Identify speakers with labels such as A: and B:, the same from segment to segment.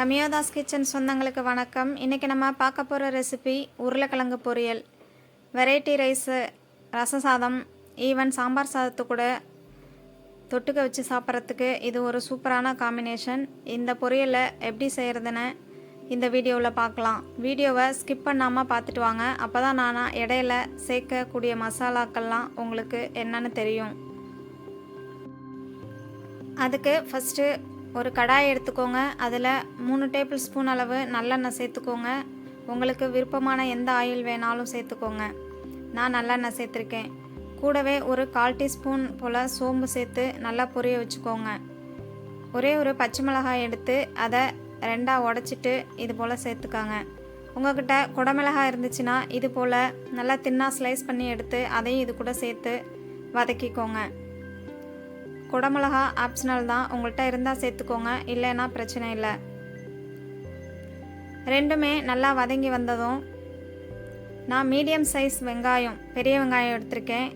A: கமியோதாஸ் kitchen சொந்தங்களுக்கு வணக்கம். இன்றைக்கி நம்ம பார்க்க போகிற ரெசிபி உருளைக்கிழங்கு பொரியல். வெரைட்டி ரைஸு ரச சாதம் ஈவன் சாம்பார் சாதத்து கூட தொட்டுக்க வச்சு சாப்பிட்றதுக்கு இது ஒரு சூப்பரான காம்பினேஷன் இந்த பொரியலை எப்படி செய்கிறதுன்னு இந்த வீடியோவில் பார்க்கலாம். வீடியோவை ஸ்கிப் பண்ணாமல் பார்த்துட்டு வாங்க. அப்போ தான் நான் இடையில சேர்க்கக்கூடிய மசாலாக்கள்லாம் உங்களுக்கு என்னன்னு தெரியும். அதுக்கு ஃபஸ்ட்டு ஒரு கடாய் எடுத்துக்கோங்க. அதில் மூணு டேபிள் ஸ்பூன் அளவு நல்லெண்ணெய் சேர்த்துக்கோங்க. உங்களுக்கு விருப்பமான எந்த ஆயில் வேணாலும் சேர்த்துக்கோங்க. நான் நல்லெண்ணெய் சேர்த்துருக்கேன். கூடவே ஒரு கால் டீஸ்பூன் போல் சோம்பு சேர்த்து நல்லா பொரிய வச்சுக்கோங்க. ஒரே ஒரு பச்சை மிளகாய் எடுத்து அதை ரெண்டாக உடச்சிட்டு இது போல் சேர்த்துக்காங்க. உங்ககிட்ட குடமிளகாய் இருந்துச்சுன்னா இது போல் நல்லா தின்னாக ஸ்லைஸ் பண்ணி எடுத்து அதையும் இது கூட சேர்த்து வதக்கிக்கோங்க. குடமிளகா ஆப்ஷனல் தான். உங்கள்கிட்ட இருந்தால் சேர்த்துக்கோங்க. இல்லைன்னா பிரச்சனை இல்லை. ரெண்டுமே நல்லா வதங்கி வந்ததும் நான் மீடியம் சைஸ் வெங்காயம் பெரிய வெங்காயம் எடுத்திருக்கேன்.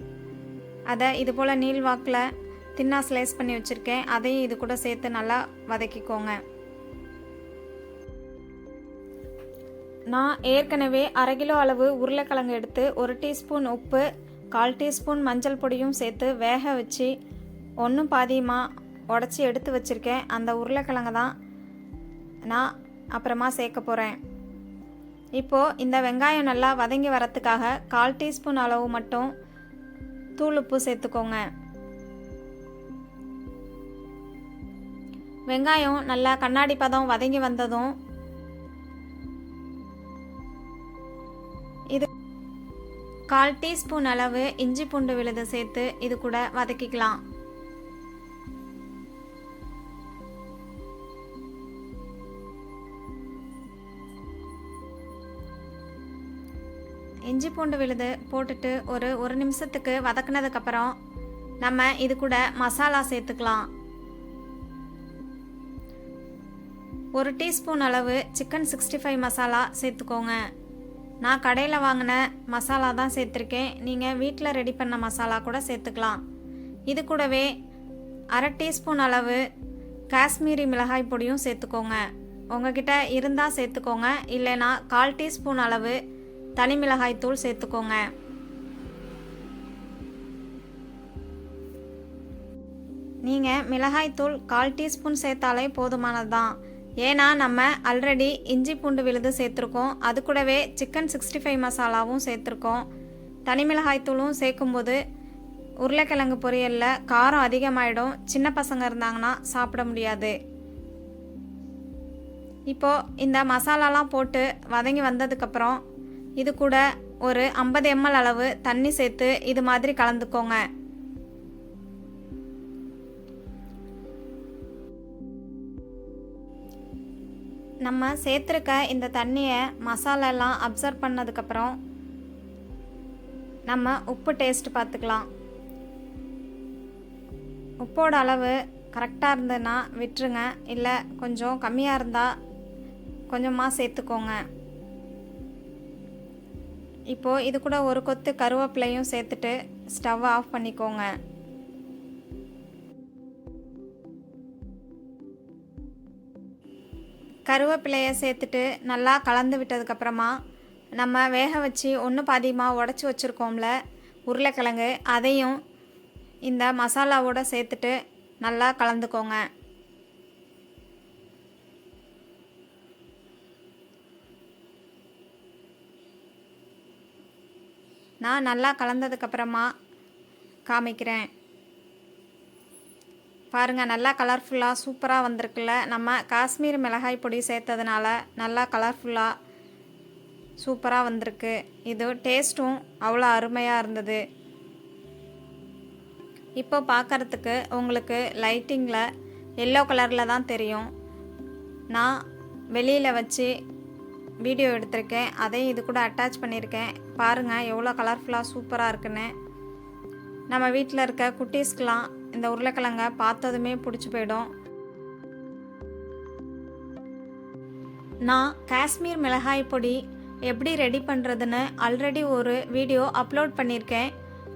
A: அதை இது போல் நீல் வாக்கில் தின்னா ஸ்லைஸ் பண்ணி வச்சுருக்கேன். அதையும் இது கூட சேர்த்து நல்லா வதக்கிக்கோங்க. நான் ஏற்கனவே அரை கிலோ அளவு உருளைக்கிழங்கு எடுத்து ஒரு டீஸ்பூன் உப்பு கால் டீஸ்பூன் மஞ்சள் பொடியும் சேர்த்து வேக வச்சு ஒன்றும் பாதியமாக உடச்சி எடுத்து வச்சுருக்கேன். அந்த உருளைக்கிழங்கு தான் நான் அப்புறமா சேர்க்க போகிறேன் இப்போது இந்த வெங்காயம் நல்லா வதங்கி வரத்துக்காக கால் டீஸ்பூன் அளவு மட்டும் தூள் உப்பு சேர்த்துக்கோங்க. வெங்காயம் நல்லா கண்ணாடி பதம் வதங்கி வந்ததும் இது கால் டீஸ்பூன் அளவு இஞ்சி பூண்டு விழுது சேர்த்து இது கூட வதக்கிக்கலாம். இஞ்சி பூண்டு விழுது போட்டுட்டு ஒரு ஒரு நிமிஷத்துக்கு வதக்குனதுக்கப்புறம் நம்ம இது கூட மசாலா சேர்த்துக்கலாம். ஒரு டீஸ்பூன் அளவு சிக்கன் சிக்ஸ்டி ஃபைவ் மசாலா சேர்த்துக்கோங்க. நான் கடையில் வாங்கின மசாலா தான் சேர்த்துருக்கேன். நீங்கள் வீட்டில் ரெடி பண்ண மசாலா கூட சேர்த்துக்கலாம். இது கூடவே அரை டீஸ்பூன் அளவு காஷ்மீரி மிளகாய் பொடியும் சேர்த்துக்கோங்க. உங்ககிட்ட இருந்தால் சேர்த்துக்கோங்க. இல்லைன்னா கால் டீஸ்பூன் அளவு தனி மிளகாய் தூள் சேர்த்துக்கோங்க. நீங்கள் மிளகாய்த்தூள் கால் டீஸ்பூன் சேர்த்தாலே போதுமானது தான் ஏன்னா நம்ம ஆல்ரெடி இஞ்சி பூண்டு விழுது சேர்த்துருக்கோம். அது கூடவே சிக்கன் சிக்ஸ்டி ஃபைவ் மசாலாவும் சேர்த்துருக்கோம். தனி மிளகாய்த்தூளும் சேர்க்கும்போது உருளைக்கிழங்கு பொரியலில் காரம் அதிகமாயிடும். சின்ன பசங்க இருந்தாங்கன்னா சாப்பிட முடியாது. இப்போது இந்த மசாலாலாம் போட்டு வதங்கி வந்ததுக்கப்புறம் இது கூட ஒரு ஐம்பது எம்எல் அளவு தண்ணி சேர்த்து இது மாதிரி கலந்துக்கோங்க. நம்ம சேர்த்துருக்க இந்த தண்ணியை மசாலாலாம் அப்சர்வ் பண்ணதுக்கப்புறம் நம்ம உப்பு டேஸ்ட் பார்த்துக்கலாம் உப்போட அளவு கரெக்டாக இருந்ததுன்னா விட்டுருங்க. இல்லை கொஞ்சம் கம்மியாக இருந்தால் கொஞ்சமாக சேர்த்துக்கோங்க. இப்போது இது கூட ஒரு கொத்து கருவேப்பிலையும் சேர்த்துட்டு ஸ்டவ் ஆஃப் பண்ணிக்கோங்க. கருவேப்பிலையை சேர்த்துட்டு நல்லா கலந்து விட்டதுக்கப்புறமா நம்ம வேக வச்சு ஒன்று பாதியமாக உடச்சி வச்சுருக்கோம்ல உருளைக்கிழங்கு அதையும் இந்த மசாலாவோட சேர்த்துட்டு நல்லா கலந்துக்கோங்க. நான் நல்லா கலந்ததுக்கப்புறமா காமிக்கிறேன். பாருங்கள் நல்லா கலர்ஃபுல்லாக சூப்பராக வந்திருக்குல்ல. நம்ம காஷ்மீர் மிளகாய் பொடி சேர்த்ததுனால நல்லா கலர்ஃபுல்லாக சூப்பராக வந்திருக்கு. இது டேஸ்ட்டும் அவ்வளோ அருமையாக இருந்தது. இப்போ பார்க்குறதுக்கு உங்களுக்கு லைட்டிங்கில் எல்லோ கலரில் தான் தெரியும். நான் வெளியில் வச்சு வீடியோ எடுத்திருக்கேன். அதையும் இது கூட அட்டாச் பண்ணியிருக்கேன். பாருங்கள் எவ்வளோ கலர்ஃபுல்லாக சூப்பராக இருக்குன்னு. நம்ம வீட்டில் இருக்க குட்டீஸ்க்கெலாம் இந்த உருளைக்கிழங்க பார்த்ததுமே பிடிச்சி போயிடும். நான் காஷ்மீர் மிளகாய் பொடி எப்படி ரெடி பண்ணுறதுன்னு ஆல்ரெடி ஒரு வீடியோ அப்லோட் பண்ணியிருக்கேன்.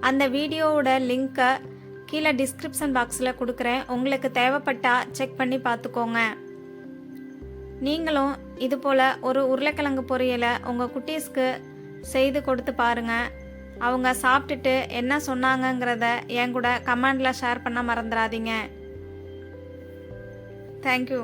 A: அந்த வீடியோவோட லிங்க்கை கீழே டிஸ்கிரிப்ஷன் பாக்ஸில் கொடுக்குறேன். உங்களுக்கு தேவைப்பட்டா செக் பண்ணி பார்த்துக்கோங்க. நீங்களும் இது போல் ஒரு உருளைக்கிழங்கு பொரியலை உங்கள் குட்டீஸ்க்கு செய்து கொடுத்து பாருங்கள் அவங்க சாப்பிட்டுட்டு என்ன சொன்னாங்கங்கிறத என் கூட கமெண்டில் ஷேர் பண்ண மறந்துடாதீங்க. தேங்க்யூ